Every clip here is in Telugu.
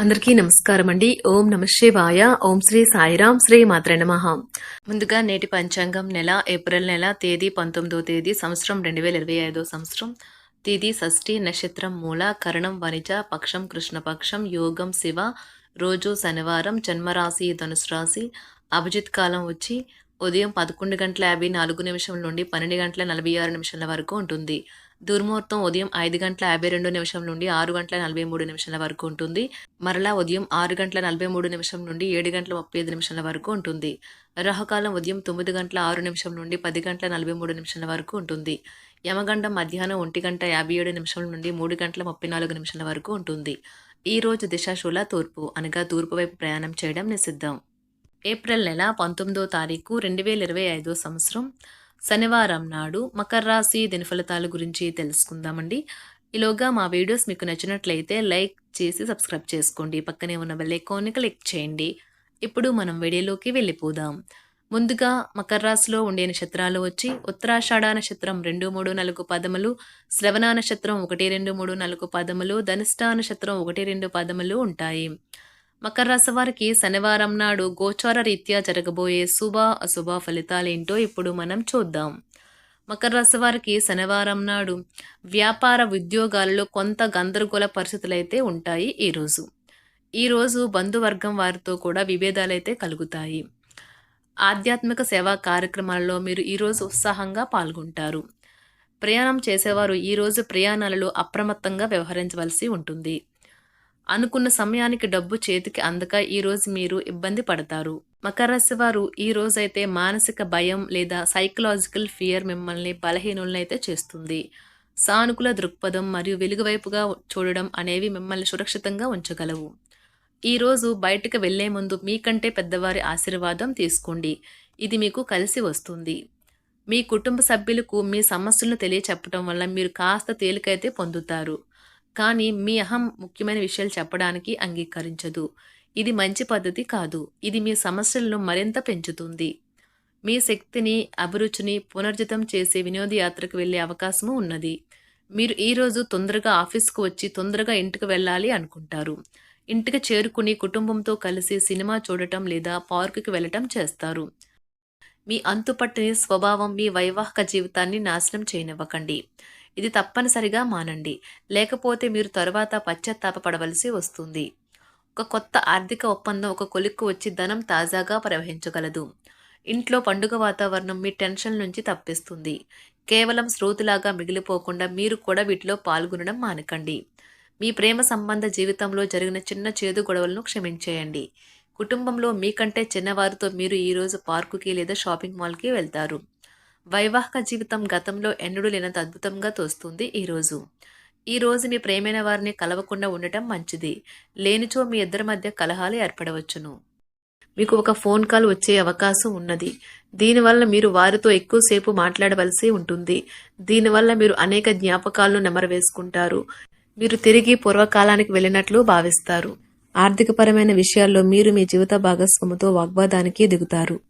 అందరికీ నమస్కారం అండి. ఓం నమ శివాయ. ఓం శ్రీ సాయిరాం శ్రీ మాత్ర నమః. ముందుగా నేటి పంచాంగం నెల ఏప్రిల్ నెల తేదీ పంతొమ్మిదో తేదీ సంవత్సరం రెండు వేల ఇరవై ఐదో సంవత్సరం. తేదీ షష్ఠి నక్షత్రం మూల కరణం వనిజ పక్షం కృష్ణపక్షం యోగం శివ రోజు శనివారం జన్మరాశి ధనుసు రాశి అభిజిత్ కాలం వచ్చి ఉదయం పదకొండు గంటల యాభై నాలుగు నిమిషం నుండి పన్నెండు గంటల నలభై ఆరు నిమిషాల వరకు ఉంటుంది. దుర్ముహూర్తం ఉదయం ఐదు గంటల యాభై రెండు నిమిషం నుండి ఆరు గంటల నలభై మూడు నిమిషాల వరకు ఉంటుంది. మరలా ఉదయం ఆరు గంటల నలభై మూడు నిమిషం నుండి ఏడు గంటల ముప్పై ఐదు నిమిషాల వరకు ఉంటుంది. రాహుకాలం ఉదయం తొమ్మిది గంటల ఆరు నిమిషం నుండి పది గంటల నలభై మూడు నిమిషాల వరకు ఉంటుంది. యమగండం మధ్యాహ్నం ఒంటి గంట యాభై ఏడు నిమిషం నుండి మూడు గంటల ముప్పై నాలుగు నిమిషాల వరకు ఉంటుంది. ఈ రోజు దిశాశూల తూర్పు అనగా తూర్పు వైపు ప్రయాణం చేయడం నిషిద్ధం. ఏప్రిల్ నెల పంతొమ్మిదో తారీఖు రెండు వేల ఇరవై ఐదో సంవత్సరం. శనివారం నాడు మకర రాశి దిన ఫలితాల గురించి తెలుసుకుందామండి. ఈలోగా మా వీడియోస్ మీకు నచ్చినట్లయితే లైక్ చేసి సబ్స్క్రైబ్ చేసుకోండి. పక్కనే ఉన్న బెల్ ఐకాన్ని క్లిక్ చేయండి. ఇప్పుడు మనం వీడియోలోకి వెళ్ళిపోదాం. ముందుగా మకర రాశిలో ఉండే నక్షత్రాలు వచ్చి ఉత్తరాషాఢ నక్షత్రం రెండు మూడు నాలుగు పదములు శ్రవణ నక్షత్రం ఒకటి రెండు మూడు నాలుగు పదములు ధనిష్ట నక్షత్రం ఒకటి రెండు పదములు ఉంటాయి. మకర రాశి వారికి శనివారం నాడు గోచార రీత్యా జరగబోయే శుభ అశుభ ఫలితాలేంటో ఇప్పుడు మనం చూద్దాం. మకర రాశి వారికి శనివారం నాడు వ్యాపార ఉద్యోగాలలో కొంత గందరగోళ పరిస్థితులైతే ఉంటాయి ఈరోజు ఈరోజు బంధువర్గం వారితో కూడా విభేదాలైతే కలుగుతాయి. ఆధ్యాత్మిక సేవా కార్యక్రమాలలో మీరు ఈరోజు ఉత్సాహంగా పాల్గొంటారు. ప్రయాణం చేసేవారు ఈరోజు ప్రయాణాలలో అప్రమత్తంగా వ్యవహరించవలసి ఉంటుంది. అనుకున్న సమయానికి డబ్బు చేతికి అందక ఈరోజు మీరు ఇబ్బంది పడతారు. మకర రాశి వారు ఈ రోజైతే మానసిక భయం లేదా సైకలాజికల్ ఫియర్ మిమ్మల్ని బలహీనులనైతే చేస్తుంది. సానుకూల దృక్పథం మరియు వెలుగువైపుగా చూడడం అనేవి మిమ్మల్ని సురక్షితంగా ఉంచగలవు. ఈరోజు బయటకు వెళ్ళే ముందు మీకంటే పెద్దవారి ఆశీర్వాదం తీసుకోండి. ఇది మీకు కలిసి వస్తుంది. మీ కుటుంబ సభ్యులకు మీ సమస్యలను తెలియచెప్పడం వల్ల మీరు కాస్త తేలికైతే పొందుతారు. కానీ మీ అహం ముఖ్యమైన విషయాలు చెప్పడానికి అంగీకరించదు. ఇది మంచి పద్ధతి కాదు. ఇది మీ సమస్యలను మరింత పెంచుతుంది. మీ శక్తిని అభిరుచిని పునర్జితం చేసే వినోదయాత్రకు వెళ్ళే అవకాశము ఉన్నది. మీరు ఈరోజు తొందరగా ఆఫీస్కు వచ్చి తొందరగా ఇంటికి వెళ్ళాలి అనుకుంటారు. ఇంటికి చేరుకుని కుటుంబంతో కలిసి సినిమా చూడటం లేదా పార్కుకి వెళ్ళటం చేస్తారు. మీ అంతుపట్టని స్వభావం మీ వైవాహిక జీవితాన్ని నాశనం చేయనివ్వకండి. ఇది తప్పనిసరిగా మానండి. లేకపోతే మీరు తరువాత పశ్చాత్తాపపడవలసి వస్తుంది. ఒక కొత్త ఆర్థిక ఒప్పందం ఒక కొలిక్కు వచ్చి ధనం తాజాగా ప్రవహించగలదు. ఇంట్లో పండుగ వాతావరణం మీ టెన్షన్ నుంచి తప్పిస్తుంది. కేవలం శ్రోతులాగా మిగిలిపోకుండా మీరు కూడా వీటిలో పాల్గొనడం మానకండి. మీ ప్రేమ సంబంధ జీవితంలో జరిగిన చిన్న చేదు గొడవలను క్షమించేయండి. కుటుంబంలో మీకంటే చిన్నవారితో మీరు ఈరోజు పార్కుకి లేదా షాపింగ్ మాల్కి వెళ్తారు. వైవాహిక జీవితం గతంలో ఎన్నడూ లేనంత అద్భుతంగా తోస్తుంది ఈరోజు ఈ రోజు మీ ప్రేమైన వారిని కలవకుండా ఉండటం మంచిది. లేనిచో మీ ఇద్దరి మధ్య కలహాలు ఏర్పడవచ్చును. మీకు ఒక ఫోన్ కాల్ వచ్చే అవకాశం ఉన్నది. దీనివల్ల మీరు వారితో ఎక్కువసేపు మాట్లాడవలసి ఉంటుంది. దీనివల్ల మీరు అనేక జ్ఞాపకాలను నెమరవేసుకుంటారు. మీరు తిరిగి పూర్వకాలానికి వెళ్ళినట్లు భావిస్తారు. ఆర్థికపరమైన విషయాల్లో మీరు మీ జీవిత భాగస్వామితో వాగ్వాదానికి దిగుతారు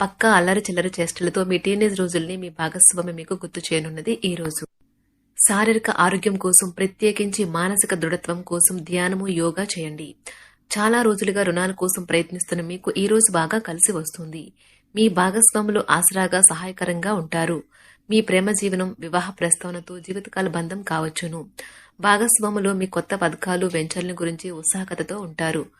పక్కా అల్లరి చిల్లర చేష్టలతో మీ టీనేజ్ రోజుల్ని మీ భాగస్వామి మీకు గుర్తు చేయనున్నది ఈ రోజు. శారీరక ఆరోగ్యం కోసం ప్రత్యేకించి మానసిక దృఢత్వం కోసం ధ్యానము యోగా చేయండి. చాలా రోజులుగా రుణాల కోసం ప్రయత్నిస్తున్న మీకు ఈ రోజు బాగా కలిసి వస్తుంది. మీ భాగస్వాములు ఆసరాగా సహాయకరంగా ఉంటారు. మీ ప్రేమ జీవనం వివాహ ప్రస్తావనతో జీవితకాల బంధం కావచ్చును. భాగస్వాములు మీ కొత్త పథకాలు వెంచర్ల గురించి ఉత్సాహకతతో ఉంటారు.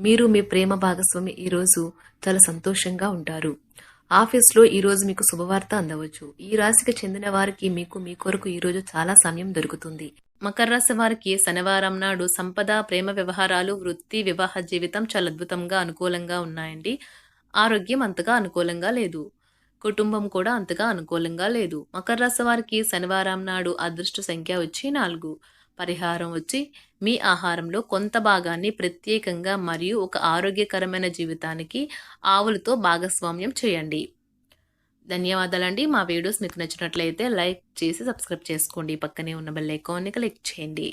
మీరు మీ ప్రేమ భాగస్వామి ఈ రోజు చాలా సంతోషంగా ఉంటారు. ఆఫీస్లో ఈరోజు మీకు శుభవార్త అందవచ్చు. ఈ రాశికి చెందిన వారికి మీకు మీ కొరకు ఈ రోజు చాలా సమయం దొరుకుతుంది. మకర రాశి వారికి శనివారం నాడు సంపద ప్రేమ వ్యవహారాలు వృత్తి వివాహ జీవితం చాలా అద్భుతంగా అనుకూలంగా ఉన్నాయండి. ఆరోగ్యం అంతగా అనుకూలంగా లేదు. కుటుంబం కూడా అంతగా అనుకూలంగా లేదు. మకర రాశి వారికి శనివారం నాడు అదృష్ట సంఖ్య వచ్చి నాలుగు. పరిహారం వచ్చి మీ ఆహారంలో కొంత భాగాన్ని ప్రత్యేకంగా మరియు ఒక ఆరోగ్యకరమైన జీవితానికి ఆవులతో భాగస్వామ్యం చేయండి. ధన్యవాదాలండి. మా వీడియోస్ మీకు నచ్చినట్లయితే లైక్ చేసి సబ్స్క్రైబ్ చేసుకోండి. పక్కనే ఉన్న బెల్ ఐకాన్ని క్లిక్ చేయండి.